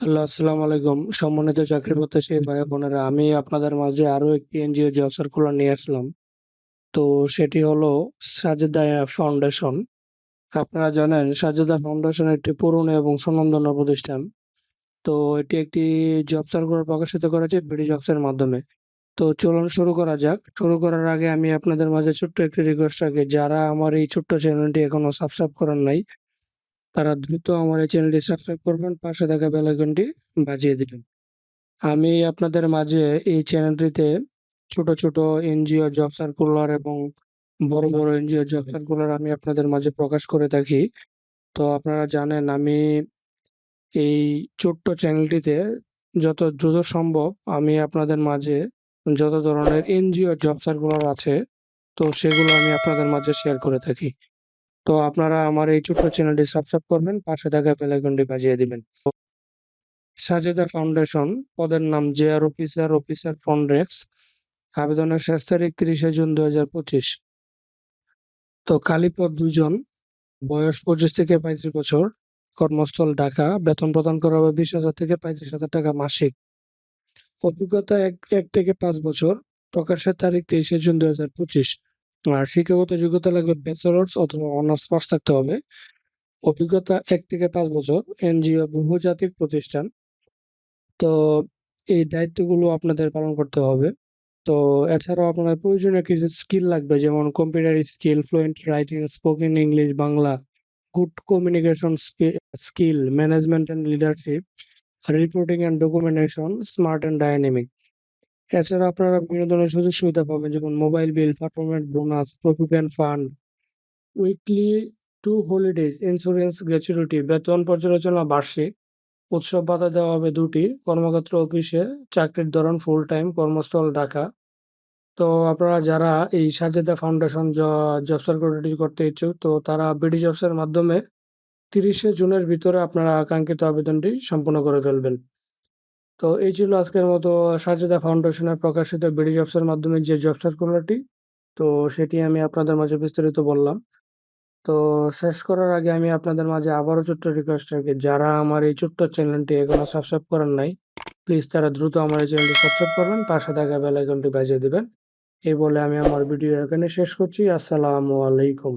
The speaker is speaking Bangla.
হ্যালো, আসসালামু আলাইকুম। সম্মানিত চাকরি প্রত্যাশী ভাই বোনেরা, আমি আপনাদের মাঝে আরও একটি এনজিও জব সার্কুলার নিয়ে আসলাম। তো সেটি হলো সাজেদা ফাউন্ডেশন। আপনারা জানেন সাজেদা ফাউন্ডেশন একটি পুরনো এবং স্বনামধন্য প্রতিষ্ঠান। তো এটি একটি জব সার্কুলার প্রকাশিত করেছে বিডি জবস এর মাধ্যমে। তো চলুন শুরু করা যাক। শুরু করার আগে আমি আপনাদের মাঝে ছোট্ট একটি রিকোয়েস্ট রাখি, যারা আমার এই ছোট্ট চ্যানেলটি এখনও সাবস্ক্রাইব করেন নাই, তারা দ্রুত আমার এই চ্যানেলটি সাবস্ক্রাইব করবেন, পাশে থাকা বেল আইকনটি বাজিয়ে দিবেন। আমি আপনাদের মাঝে এই চ্যানেলটিতে ছোট, ছোট এনজিও জব সার্কুলার এবং বড়, বড় এনজিও জব সার্কুলার আমি আপনাদের মাঝে প্রকাশ করে থাকি। তো আপনারা জানেন আমি এই ছোট্ট চ্যানেলটিতে যত দ্রুত সম্ভব আমি আপনাদের মাঝে যত ধরনের এনজিও জব সার্কুলার আছে, তো সেগুলো আমি আপনাদের মাঝে শেয়ার করে থাকি। তো আপনারা আমার এই ছোট্ট চ্যানেলটি সাবস্ক্রাইব করবেন, পাশে থাকা বেল আইকনটি বাজিয়ে দিবেন। সাজেদা ফাউন্ডেশন, পদের নাম জেআর অফিসার, অফিসার ডেস্ক। আবেদনের শেষ তারিখ তিরিশে জুন দু হাজার পঁচিশ। তো খালি পদ দুজন, বয়স পঁচিশ থেকে পঁয়ত্রিশ বছর, কর্মস্থল ঢাকা, বেতন প্রদান করা হবে বিশ হাজার থেকে পঁয়ত্রিশ হাজার টাকা মাসিক। অভিজ্ঞতা এক এক থেকে পাঁচ বছর, প্রকাশের তারিখ তেইশে জুন দু হাজার পঁচিশ। আর শিক্ষাগত যোগ্যতা লাগবে ব্যাচেলর্স অথবা অনার্স পাস থাকতে হবে। অভিজ্ঞতা এক থেকে পাঁচ বছর, এনজিও বহুজাতিক প্রতিষ্ঠান। তো এই দায়িত্বগুলো আপনাদের পালন করতে হবে। তো এছাড়াও আপনার প্রয়োজনীয় কিছু স্কিল লাগবে যেমন computer skill, fluent writing, spoken English, Bangla, good communication skill, management and leadership, reporting and documentation, smart and dynamic. এছাড়া আপনারা বিভিন্ন ধরনের সুযোগ সুবিধা পাবেন যেমন mobile bill, performance bonus, provident fund, weekly two holidays, insurance gratuity বেতন পর্যালোচনা বার্ষিক, উৎসব ভাতা দেওয়া হবে দুটি, কর্মক্ষেত্র অফিসে, চাকরির ধরন ফুল টাইম, কর্মস্থল ঢাকা। তো আপনারা যারা এই সাজেদা ফাউন্ডেশন জব সার্কুলারটি করতে ইচ্ছুক, তো তারা বিডি জবস এর মাধ্যমে তিরিশে জুনের ভিতরে আপনারা আকাঙ্ক্ষিত আবেদনটি সম্পূর্ণ করে ফেলবেন। তো এই ছিল আজকের মতো সাজেদা ফাউন্ডেশনের প্রকাশিত বিডি জবসের মাধ্যমে যে জব সার্কুলারটি। তো সেটি আমি আপনাদের মাঝে বিস্তারিত বললাম। তো শেষ করার আগে আমি আপনাদের মাঝে আবারও ছোট্ট রিকোয়েস্ট রাখি, যারা আমার এই ছোট্ট চ্যানেলটি এখনও সাবস্ক্রাইব করেন নাই, প্লিজ তারা দ্রুত আমার এই চ্যানেলটি সাবস্ক্রাইব করবেন, পাশে থাকা বেল আইকনটি বাজিয়ে দিবেন। এই বলে আমি আমার ভিডিও এখানে শেষ করছি। আসসালামু আলাইকুম।